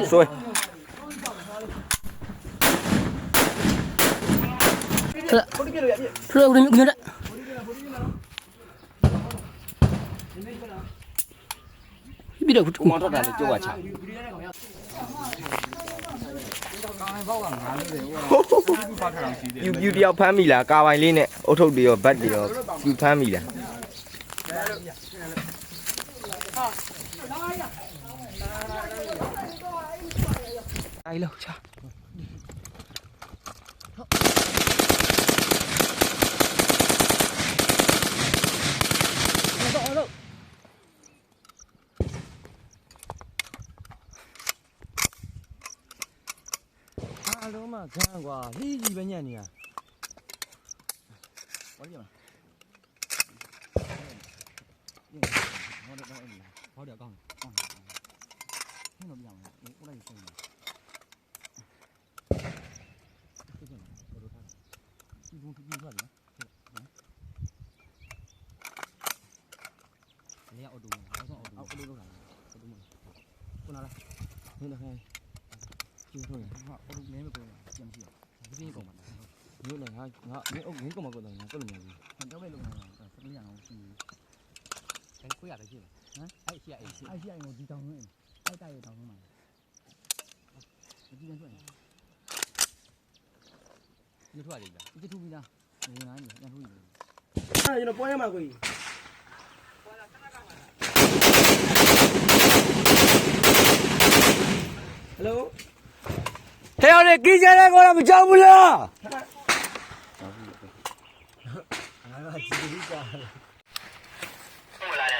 ဟုတ်တာဆွဲကိုတိပြလို့ရပြဖလိုဦးနေဦးနေပြီးတော့ကိုမောင်ထွက်တာလေကြိုးကချပြူပြူတယောက်ဖမ်းမိလားကာပိုင်လေးနဲ့အုတ်ထုတ်တွေရောဘတ်တွေရောပြူဖမ်းမိလား ai lâu chưa Alo mà gan quá, đi gì bên nhà nhỉ? Bỏ đi mà. Nó được đâu em nhỉ? Có được không? Không. Thế nó bị hỏng, đấy cũng đây rồi. တူတူထွက်တယ်လေအော်တိုအော်တိုအော်တိုလောက်တာအော်တိုမခုနလားဟင်းတော့ဟဲ့ကျိုးထွက်ဟာအော်တိုနည်းမကုန်ပြန်ကြည့်ဒီပြင်းကုန်ပါမျိုးလည်းငါငါမင်းအုပ်မင်းကုန်မကုန်တယ်ငါကလည်းမရဘူးတော့ပဲလုံးနေတာစပင်းရအောင်ရှိဘူးအဲကိုရတယ်ရှိလားဟမ်အဲ့ရှိရအဲ့ရှိအဲ့ရှိရကိုဒီတောင်တွင်းအဲ့တိုက်ရတောင်တွင်းမှာဒီပြန်ထွက်ရ င်ဒီထွက်ရတယ်လားဒီထူပြီးလားငါနေပြန်ထူပြီအဲ့ကျွန်တော်ပွဲရမှာကိုကြီးဟယ်လိုဟဲ့အောင်လေကြီးကြတဲ့ကောတော့မကြောက်ဘူးလားရောက်ရောက်ရောက်ရောက်ရော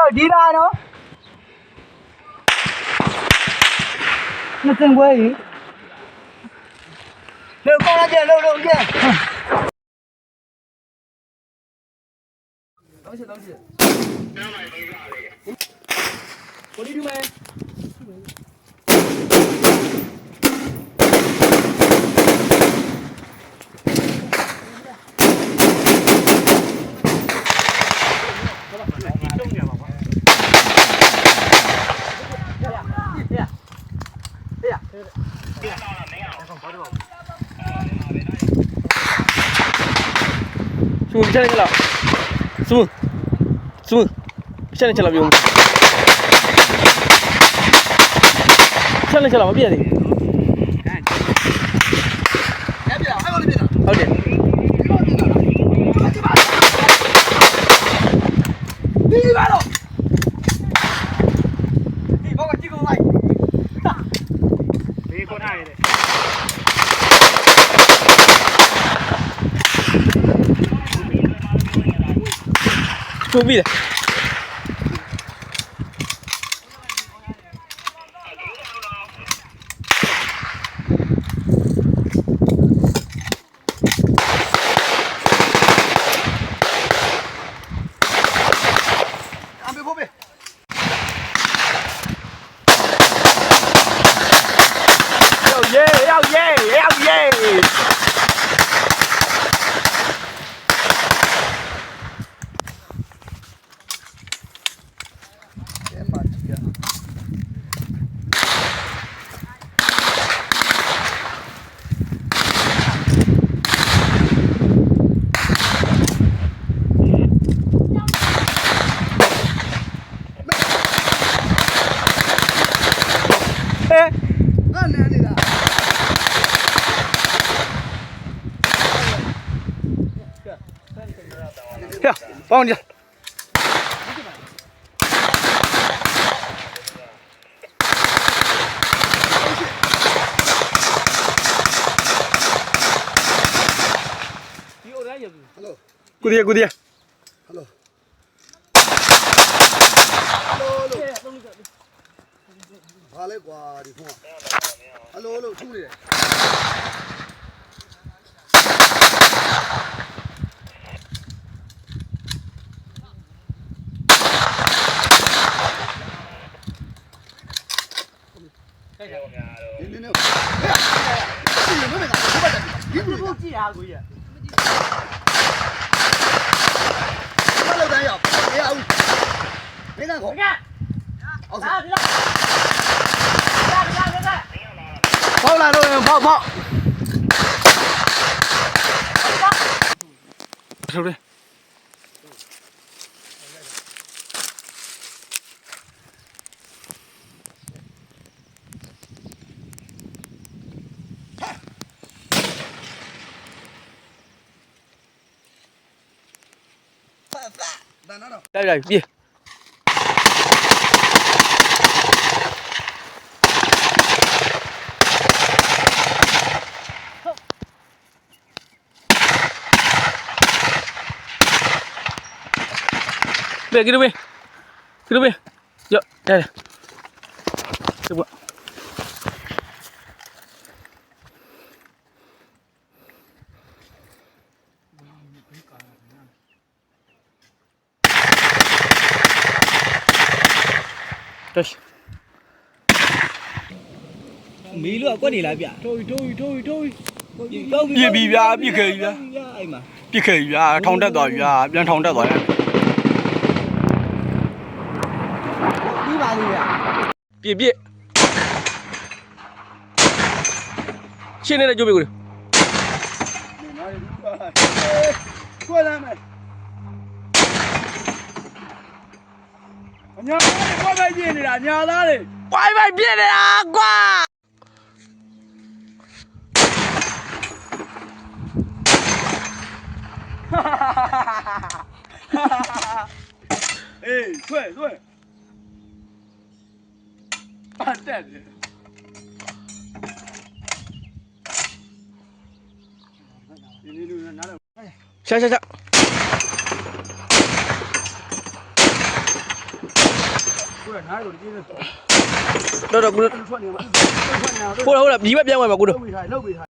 rồi, đi ra nó nó tên quê gì? Được con ra tiền lâu lâu kia đâu chứ đâu chứ có đi đi mày စမူပြချလိုက်လားစမူစမူပြချလိုက်ချက်လားပြုံးချက်လိုက်ချက်လားမပြည့်သေးဘူးဟုတ်တယ် 作弊的。帮下。你好。goodie 啊，goodie 啊。哈喽。哈喽，兄弟。 ဒီဘုတ်ကြည့်ရကိုရဘာလို့တိုင်းရောက်မရဘူးမင်းကခေါ်အောင်စားဖောက်လာတော့ဖောက်ဖောက်ထုတ်တယ်တန်တော့လိုက်လိုက်ပြေးဘယ် Dale, dale, bien. Ve, quiero ver. Yo, dale. တက်မီးလို့ကွက်နေလားဗျထိုးထိုးထိုးထိုးပြစ်ပြီဗျာပြစ်ခဲ့ပြီဗျာအဲ့မှာပြစ်ခဲ့ပြီဗျာထောင်တက်သွားပြီဗျာပြန်ထောင်တက်သွားတ ပြီးပါလိမ့်ဗျ ပြစ်ပြစ်ရှင်းနေတဲ့ကြိုးပေးကို ခွဲလာမယ်အညာခွဲပဲပြင်းနေတာညာသားလေ ဝိုင်းဝိုင်းပြစ်နေတာကွာ အေးဆွဲဆွဲပတ်တက်တယ်ဒီနေ့ လူနားတော့ရှာရှာရှာကိုယ်နားတော့ဒီနေ့တော့တော့ကိုထွက်နေမှာထွက်နေအောင်ဟုတ်လားဟုတ်လားဒီဘက်ပြန်ဝင်ပါကိုတော့လုပ်ပြီးထားလုပ်ပြီးထား